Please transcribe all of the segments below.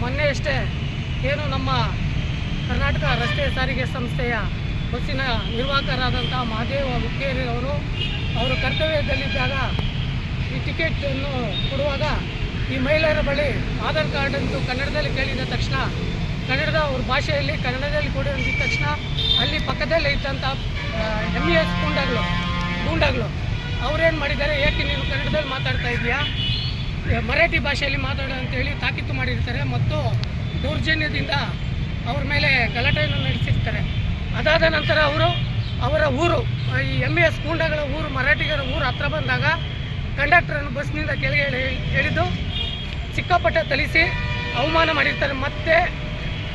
ಮೊನ್ನೆಯಷ್ಟೇ ಏನು ನಮ್ಮ ಕರ್ನಾಟಕ ರಸ್ತೆ ಸಾರಿಗೆ ಸಂಸ್ಥೆಯ ಬಸ್ಸಿನ ನಿರ್ವಾಹಕರಾದಂಥ ಮಹಾದೇವ ಹುಕ್ಕೇರಿ ಅವರು ಅವರು ಕರ್ತವ್ಯದಲ್ಲಿದ್ದಾಗ ಈ ಟಿಕೆಟನ್ನು ಕೊಡುವಾಗ ಈ ಮಹಿಳೆಯರ ಬಳಿ ಆಧಾರ್ ಕಾರ್ಡ್ ಅಂತೂ ಕನ್ನಡದಲ್ಲಿ ಕೇಳಿದ ತಕ್ಷಣ, ಕನ್ನಡದ ಅವ್ರ ಭಾಷೆಯಲ್ಲಿ ಕನ್ನಡದಲ್ಲಿ ಕೊಡಿ ತಕ್ಷಣ ಅಲ್ಲಿ ಪಕ್ಕದಲ್ಲೇ ಇದ್ದಂಥ ಎಂ ಇ ಎಸ್ ಗೂಂಡಗಳು ಗೂಂಡಗಳು ಅವ್ರೇನು ಮಾಡಿದ್ದಾರೆ? ಏಕೆ ನೀವು ಕನ್ನಡದಲ್ಲಿ ಮಾತಾಡ್ತಾ ಇದೆಯಾ? ಮರಾಠಿ ಭಾಷೆಯಲ್ಲಿ ಮಾತಾಡು ಅಂತೇಳಿ ತಾಕೀತು ಮಾಡಿರ್ತಾರೆ ಮತ್ತು ದೌರ್ಜನ್ಯದಿಂದ ಅವ್ರ ಮೇಲೆ ಗಲಾಟೆಯನ್ನು ನಡೆಸಿರ್ತಾರೆ. ಅದಾದ ನಂತರ ಅವರು ಅವರ ಊರು ಈ ಎಂ ಎಸ್ ಗೂಂಡಗಳ ಊರು, ಮರಾಠಿಗರ ಊರು ಹತ್ರ ಬಂದಾಗ ಕಂಡಕ್ಟರನ್ನು ಬಸ್ನಿಂದ ಕೆಳಗೆ ಎಳಿ- ಎಳೆದು ಸಿಕ್ಕಾಪಟ್ಟೆ ತಲಿಸಿ ಅವಮಾನ ಮಾಡಿರ್ತಾರೆ. ಮತ್ತೆ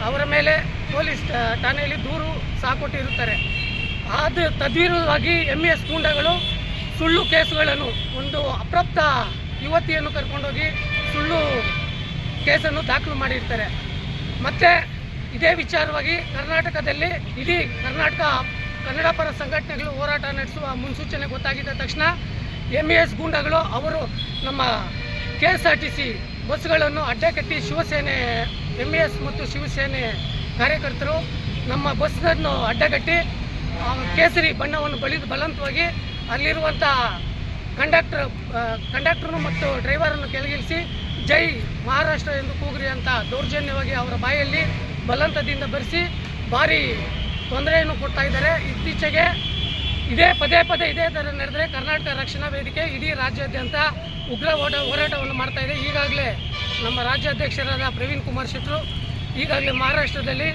ಅವರ ಮೇಲೆ ಪೊಲೀಸ್ ಠಾಣೆಯಲ್ಲಿ ದೂರು ಸಹ ಕೊಟ್ಟಿರುತ್ತಾರೆ. ಅದು ತದ್ವಿರುದ್ಧವಾಗಿ ಎಂ ಎಸ್ ಗೂಂಡಗಳು ಸುಳ್ಳು ಕೇಸುಗಳನ್ನು ಒಂದು ಅಪ್ರಾಪ್ತ ಯುವತಿಯನ್ನು ಕರ್ಕೊಂಡೋಗಿ ಸುಳ್ಳು ಕೇಸನ್ನು ದಾಖಲು ಮಾಡಿರ್ತಾರೆ. ಮತ್ತು ಇದೇ ವಿಚಾರವಾಗಿ ಕರ್ನಾಟಕದಲ್ಲಿ ಇಡೀ ಕರ್ನಾಟಕ ಕನ್ನಡ ಪರ ಸಂಘಟನೆಗಳು ಹೋರಾಟ ನಡೆಸುವ ಮುನ್ಸೂಚನೆ ಗೊತ್ತಾಗಿದ್ದ ತಕ್ಷಣ ಎಂ ಎಸ್ ಗೂಂಡಗಳು ಅವರು ನಮ್ಮ K S R T C ಬಸ್ಗಳನ್ನು ಅಡ್ಡಕಟ್ಟಿ ಶಿವಸೇನೆ ಎಂ ಎಸ್ ಮತ್ತು ಶಿವಸೇನೆ ಕಾರ್ಯಕರ್ತರು ನಮ್ಮ ಬಸ್ಸನ್ನು ಅಡ್ಡಗಟ್ಟಿ ಕೇಸರಿ ಬಣ್ಣವನ್ನು ಬಳಿದು ಬಲವಂತವಾಗಿ ಅಲ್ಲಿರುವಂಥ ಕಂಡಕ್ಟರ್ ಕಂಡಕ್ಟರ್ನು ಮತ್ತು ಡ್ರೈವರನ್ನು ಕೆಳಗಿಳಿಸಿ ಜೈ ಮಹಾರಾಷ್ಟ್ರ ಎಂದು ಕೂಗ್ರಿ ಅಂತ ದೌರ್ಜನ್ಯವಾಗಿ ಅವರ ಬಾಯಲ್ಲಿ ಬಲವಂತದಿಂದ ಬರೆಸಿ ಭಾರಿ ತೊಂದರೆಯನ್ನು ಕೊಡ್ತಾ ಇದ್ದಾರೆ. ಇತ್ತೀಚೆಗೆ ಇದೇ ಪದೇ ಪದೇ ಇದೇ ಥರ ನಡೆದರೆ ಕರ್ನಾಟಕ ರಕ್ಷಣಾ ವೇದಿಕೆ ಇಡೀ ರಾಜ್ಯಾದ್ಯಂತ ಉಗ್ರ ಓಟ ಹೋರಾಟವನ್ನು ಮಾಡ್ತಾ ಇದೆ. ಈಗಾಗಲೇ ನಮ್ಮ ರಾಜ್ಯಾಧ್ಯಕ್ಷರಾದ ಪ್ರವೀಣ್ ಕುಮಾರ್ ಶೆಟ್ಟರು ಈಗಾಗಲೇ ಮಹಾರಾಷ್ಟ್ರದಲ್ಲಿ,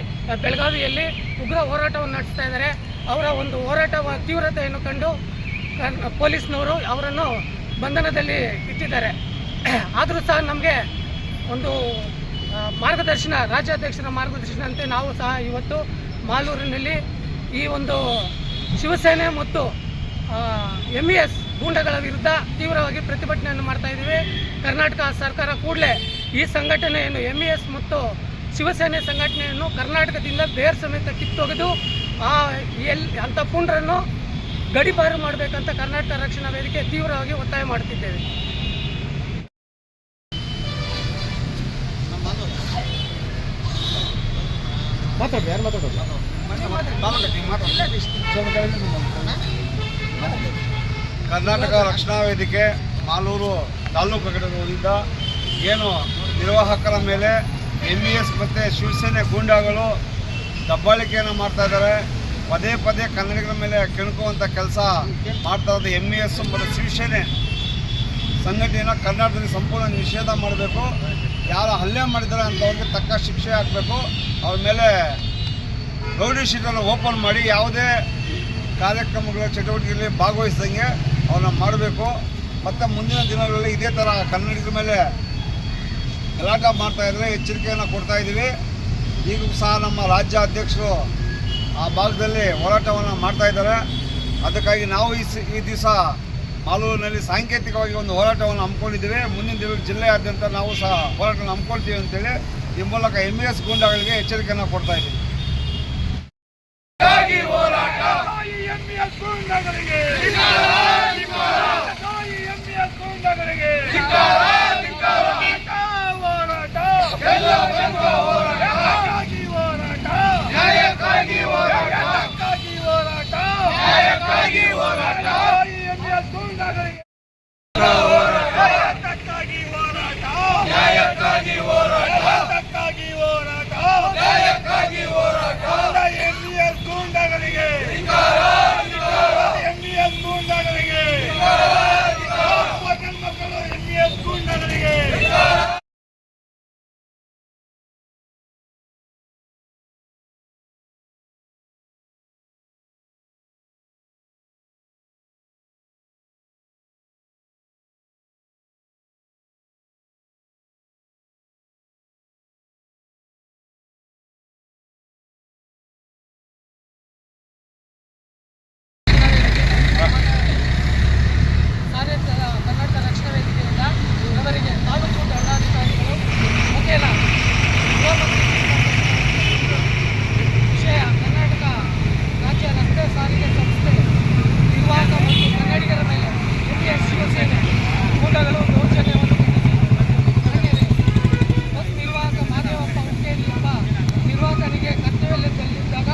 ಬೆಳಗಾವಿಯಲ್ಲಿ ಉಗ್ರ ಹೋರಾಟವನ್ನು ನಡೆಸ್ತಾ ಇದ್ದಾರೆ. ಅವರ ಒಂದು ಹೋರಾಟ ತೀವ್ರತೆಯನ್ನು ಕಂಡು ಪೊಲೀಸ್ನವರು ಅವರನ್ನು ಬಂಧನದಲ್ಲಿ ಇಟ್ಟಿದ್ದಾರೆ. ಆದರೂ ಸಹ ನಮಗೆ ಒಂದು ಮಾರ್ಗದರ್ಶನ, ರಾಜ್ಯಾಧ್ಯಕ್ಷರ ಮಾರ್ಗದರ್ಶನಂತೆ ನಾವು ಸಹ ಇವತ್ತು ಮಾಲೂರಿನಲ್ಲಿ ಈ ಒಂದು ಶಿವಸೇನೆ ಮತ್ತು ಎಂ ಎಸ್ ಗೂಂಡಗಳ ವಿರುದ್ಧ ತೀವ್ರವಾಗಿ ಪ್ರತಿಭಟನೆಯನ್ನು ಮಾಡ್ತಾ ಇದ್ದೀವಿ. ಕರ್ನಾಟಕ ಸರ್ಕಾರ ಕೂಡಲೇ ಈ ಸಂಘಟನೆಯನ್ನು ಎಂ ಇ ಎಸ್ ಮತ್ತು ಶಿವಸೇನೆ ಸಂಘಟನೆಯನ್ನು ಕರ್ನಾಟಕದಿಂದ ಬೇರ್ ಸಮೇತ ಕಿತ್ತೊಗೆದು, ಆ, ಎಲ್ ಅಂಥ ಪುಂಡ್ರನ್ನು ಗಡಿಪಾರು ಮಾಡಬೇಕಂತ ಕರ್ನಾಟಕ ರಕ್ಷಣಾ ವೇದಿಕೆ ತೀವ್ರವಾಗಿ ಒತ್ತಾಯ ಮಾಡುತ್ತಿದ್ದೇವೆ. ಮಾತಾಡ್ರಿ ಯಾರು ಮಾತಾಡೋದು? ಕರ್ನಾಟಕ ರಕ್ಷಣಾ ವೇದಿಕೆ ಮಾಲೂರು ತಾಲೂಕು ಘಟಕದಿಂದ ಏನು ನಿರ್ವಾಹಕರ ಮೇಲೆ ಎಂ ಬಿ ಎಸ್ ಮತ್ತು ಶಿವಸೇನೆ ಗೂಂಡಾಗಳು ದಬ್ಬಾಳಿಕೆಯನ್ನು ಮಾಡ್ತಾ ಇದ್ದಾರೆ. ಪದೇ ಪದೇ ಕನ್ನಡಿಗರ ಮೇಲೆ ಕೆಣಕುವಂಥ ಕೆಲಸ ಮಾಡ್ತಾ ಇದ್ದ ಎಂ ಎಸ್ ಮತ್ತು ಶಿವಸೇನೆ ಸಂಘಟನೆಯನ್ನು ಕರ್ನಾಟಕದಲ್ಲಿ ಸಂಪೂರ್ಣ ನಿಷೇಧ ಮಾಡಬೇಕು. ಯಾರು ಹಲ್ಲೆ ಮಾಡಿದ್ದಾರೆ ಅಂಥವ್ರಿಗೆ ತಕ್ಕ ಶಿಕ್ಷೆ ಹಾಕಬೇಕು. ಅವ್ರ ಮೇಲೆ ಗೌರಿ ಶೀಟನ್ನು ಓಪನ್ ಮಾಡಿ ಯಾವುದೇ ಕಾರ್ಯಕ್ರಮಗಳ ಚಟುವಟಿಕೆಯಲ್ಲಿ ಭಾಗವಹಿಸಿದಂಗೆ ಅವನ್ನ ಮಾಡಬೇಕು. ಮತ್ತು ಮುಂದಿನ ದಿನಗಳಲ್ಲಿ ಇದೇ ಥರ ಕನ್ನಡಿಗರ ಮೇಲೆ ಗಲಾಟ ಮಾಡ್ತಾ ಇದ್ರೆ ಎಚ್ಚರಿಕೆಯನ್ನು ಕೊಡ್ತಾ ಇದ್ದೀವಿ. ಈಗ ಸಹ ನಮ್ಮ ರಾಜ್ಯ ಅಧ್ಯಕ್ಷರು ಆ ಭಾಗದಲ್ಲಿ ಹೋರಾಟವನ್ನು ಮಾಡ್ತಾ ಇದ್ದಾರೆ. ಅದಕ್ಕಾಗಿ ನಾವು ಈ ಈ ದಿವಸ ಮಾಲೂರಿನಲ್ಲಿ ಸಾಂಕೇತಿಕವಾಗಿ ಒಂದು ಹೋರಾಟವನ್ನು ಹಮ್ಮಿಕೊಂಡಿದ್ದೀವಿ. ಮುಂದಿನ ದಿನ ಜಿಲ್ಲೆಯಾದ್ಯಂತ ನಾವು ಸಹ ಹೋರಾಟವನ್ನು ಹಮ್ಮಿಕೊಳ್ತೀವಿ ಅಂತೇಳಿ ಈ ಮೂಲಕ ಎಂ ಎಸ್ ಗೂಂಡಾಗಳಿಗೆ ಎಚ್ಚರಿಕೆಯನ್ನು ಕೊಡ್ತಾ ಇದ್ದೀವಿ. ಗೂಂಡಗಳಿಗೆ. ಈಗಾಗಲೇ ಒಂದು ಶೌಚಾಲಯವನ್ನು ಬಸ್ ನಿರ್ವಾಹಕ ಮಾದೇವಪ್ಪ ಹುಕ್ಕೇರಿ ಎಂಬ ನಿರ್ವಾಹಕನಿಗೆ ಕರ್ತವ್ಯದಲ್ಲಿದ್ದಾಗ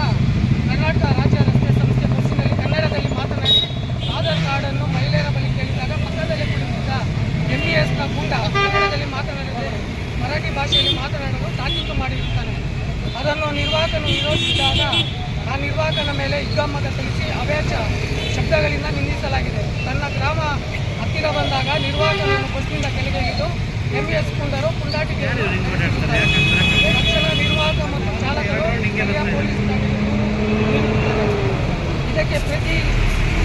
ಕರ್ನಾಟಕ ರಾಜ್ಯ ರಸ್ತೆ ಸಂಸ್ಥೆ ಬಸ್ಸಿನಲ್ಲಿ ಕನ್ನಡದಲ್ಲಿ ಮಾತನಾಡಿ ಆಧಾರ್ ಕಾರ್ಡನ್ನು ಮಹಿಳೆಯರ ಬಳಿ ಕೇಳಿದಾಗ ಪಕ್ಕದಲ್ಲಿ ಕುಳಿತಿದ್ದ ನ ಗೂಂಡ ಕನ್ನಡದಲ್ಲಿ ಮಾತನಾಡದೆ ಮರಾಠಿ ಭಾಷೆಯಲ್ಲಿ ಮಾತನಾಡಲು ತಾಕೀತು ಮಾಡಿರುತ್ತಾನೆ. ಅದನ್ನು ನಿರ್ವಾಹಕನು ವಿರೋಧಿಸಿದಾಗ ಆ ನಿರ್ವಾಹಕನ ಮೇಲೆ ಹಿಗ್ಗಮ್ಮತ ತಿಳಿಸಿ ಅವೇಚ ಶಬ್ದಗಳಿಂದ ನಿಂದಿಸಲಾಗಿದೆ. ತನ್ನ ಗ್ರಾಮ ಹತ್ತಿರ ಬಂದಾಗ ನಿರ್ವಾಹಕನನ್ನು ಬಸ್ನಿಂದ ಕೆಳಗಿಳಿದು ಎಂ ಎಸ್ ಕುಂಡರು ಪುಂಡಾಟಿಕೆ ತಕ್ಷಣ ನಿರ್ವಾಹಕ ಮತ್ತು ಚಾಲಕರು. ಇದಕ್ಕೆ ಪ್ರತಿ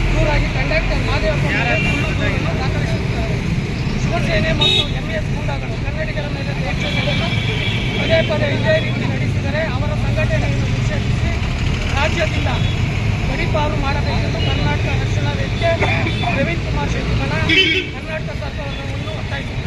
ದೂರಾಗಿ ಕಂಡಕ್ಟರ್ ಮಾದೇವ ದೂರನ್ನು ದಾಖಲಿಸುತ್ತಾರೆ ಶಿವಸೇನೆ ಮತ್ತು ಎಂಎಸ್ ಕುಂಡಗಳು ಕನ್ನಡಿಗರ ಮೇಲೆ ಪದೇ ಪದೇ ಇದೇ ರೀತಿ ನಡೆಸಿದರೆ ಅವರ ಸಂಘಟನೆಯನ್ನು ನಿಷೇಧಿಸಿ ರಾಜ್ಯದಿಂದ ಗಡೀಪಾರು ಮಾಡಬೇಕೆಂದು ಕರ್ನಾಟಕ ರಕ್ಷಣಾ ವೇದಿಕೆ ಪ್ರವೀಣ್ ಕುಮಾರ್ ಶೆಟ್ಟಿ ಕರ್ನಾಟಕ ಸರ್ಕಾರವನ್ನು ಒತ್ತಾಯಿಸುತ್ತದೆ